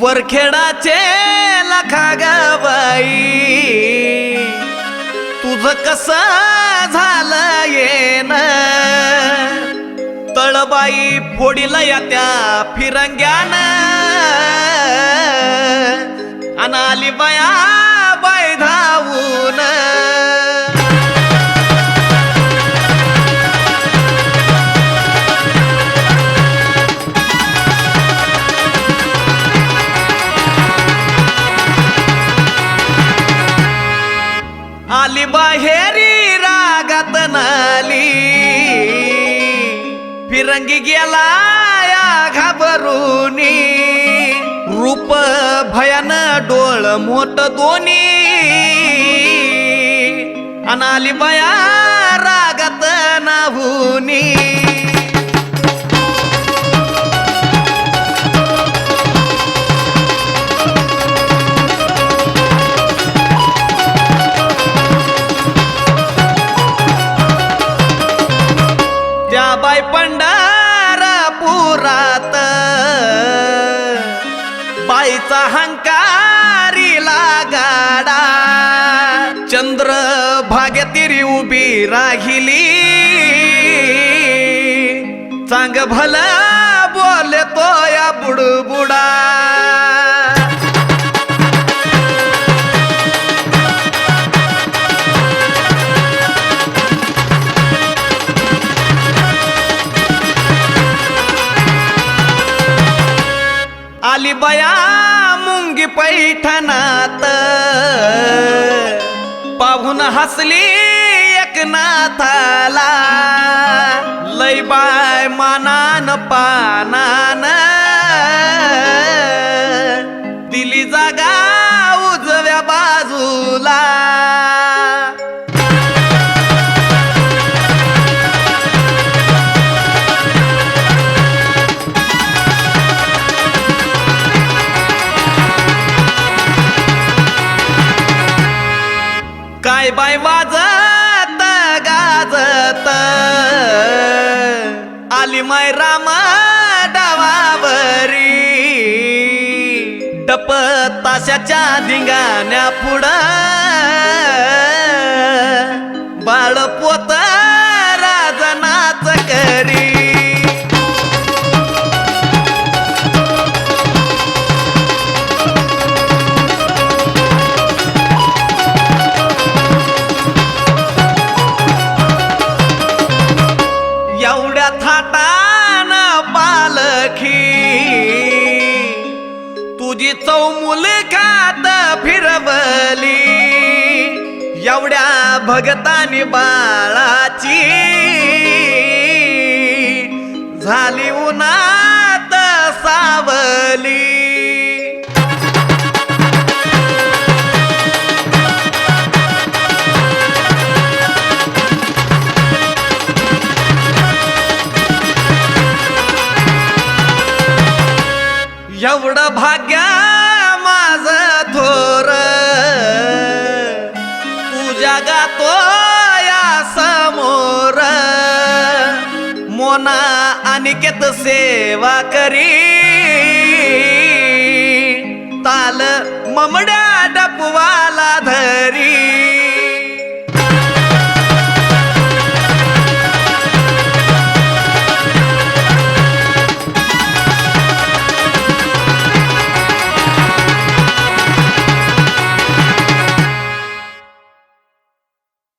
वरखेडाचे लखा गाबाई तुझ कस झालं येन तळबाई फोडीला या त्या फिरंग्यान अनाली बाया बाय धावून. आली बाहेरी रागात नाली. फिरंगी गेला या घाबरूनी. रूप भयान डोळ मोठ दोन्ही अनाली बया त्या पंढरपुरात. बाईचा हंकारी गाडा चंद्र भाग्यतिरी उभी राहिली. चांग भल बोलतो या बुडबुडा. आली बया मुंगी पैठणात. पाहून हसली एकनाथाला. लय बाय मानान पाना. काय बाय वाजत गाजत. आली माय राम डावावरी. टप ताशाच्या धिंगाण्या पुढं. तुझी चौमुल खात फिरवली. एवढ्या भगतानी बाळाची. झाली उन्हात सावली. एवढं भाग्या मोना अनिकेत सेवा करी. ताल ममड्या